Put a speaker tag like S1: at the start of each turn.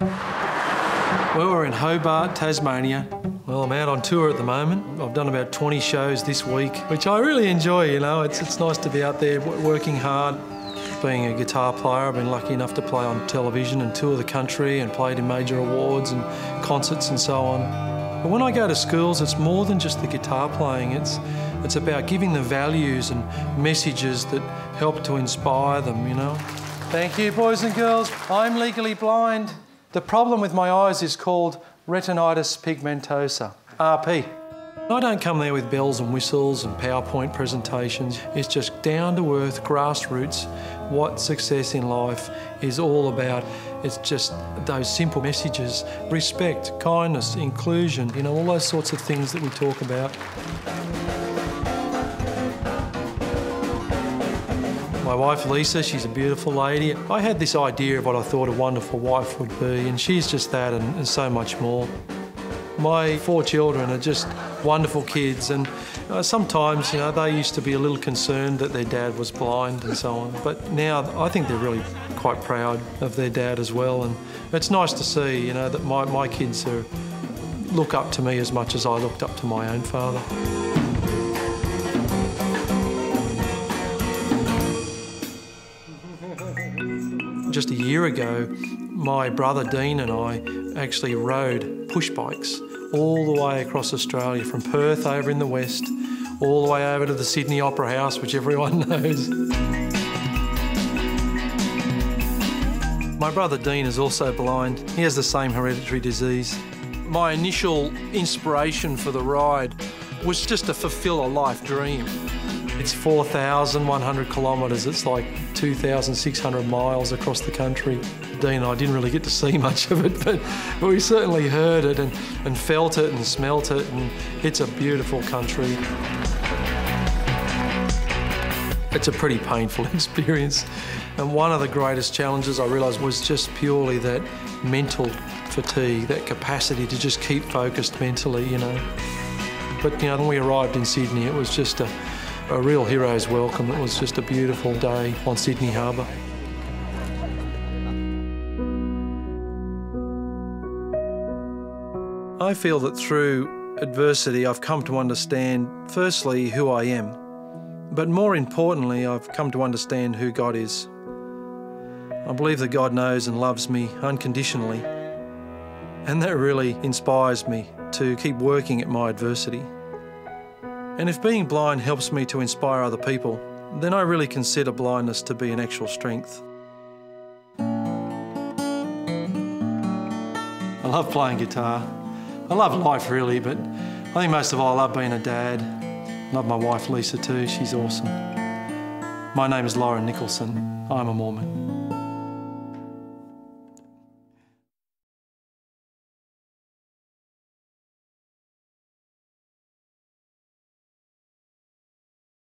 S1: Well, we're in Hobart, Tasmania. Well, I'm out on tour at the moment. I've done about 20 shows this week, which I really enjoy, you know. It's, it's nice to be out there working hard. Being a guitar player, I've been lucky enough to play on television and tour the country and played in major awards and concerts and so on. But when I go to schools, it's more than just the guitar playing. It's, it's about giving the values and messages that help to inspire them, you know. Thank you, boys and girls. I'm legally blind. The problem with my eyes is called retinitis pigmentosa, RP. I don't come there with bells and whistles and PowerPoint presentations. It's just down to earth, grassroots, what success in life is all about. It's just those simple messages respect, kindness, inclusion, you know, all those sorts of things that we talk about. My wife Lisa, she's a beautiful lady. I had this idea of what I thought a wonderful wife would be, and she's just that and, and so much more. My four children are just wonderful kids, and uh, sometimes, you know, they used to be a little concerned that their dad was blind and so on. But now I think they're really quite proud of their dad as well, and it's nice to see, you know, that my, my kids are, look up to me as much as I looked up to my own father. Just a year ago, my brother Dean and I actually rode push bikes all the way across Australia from Perth over in the west, all the way over to the Sydney Opera House, which everyone knows. My brother Dean is also blind. He has the same hereditary disease. My initial inspiration for the ride was just to fulfill a life dream. It's 4,100 kilometres. It's like 2,600 miles across the country. Dean and I didn't really get to see much of it, but we certainly heard it and, and felt it and smelt it, and it's a beautiful country. It's a pretty painful experience. And one of the greatest challenges I realised was just purely that mental fatigue, that capacity to just keep focused mentally, you know. But, you know, when we arrived in Sydney, it was just a, a real hero's welcome. It was just a beautiful day on Sydney Harbour. I feel that through adversity, I've come to understand, firstly, who I am, but more importantly, I've come to understand who God is. I believe that God knows and loves me unconditionally, and that really inspires me to keep working at my adversity. And if being blind helps me to inspire other people, then I really consider blindness to be an actual strength. I love playing guitar. I love life really, but I think most of all I love being a dad. I love my wife Lisa too, she's awesome. My name is Lauren Nicholson. I'm a Mormon.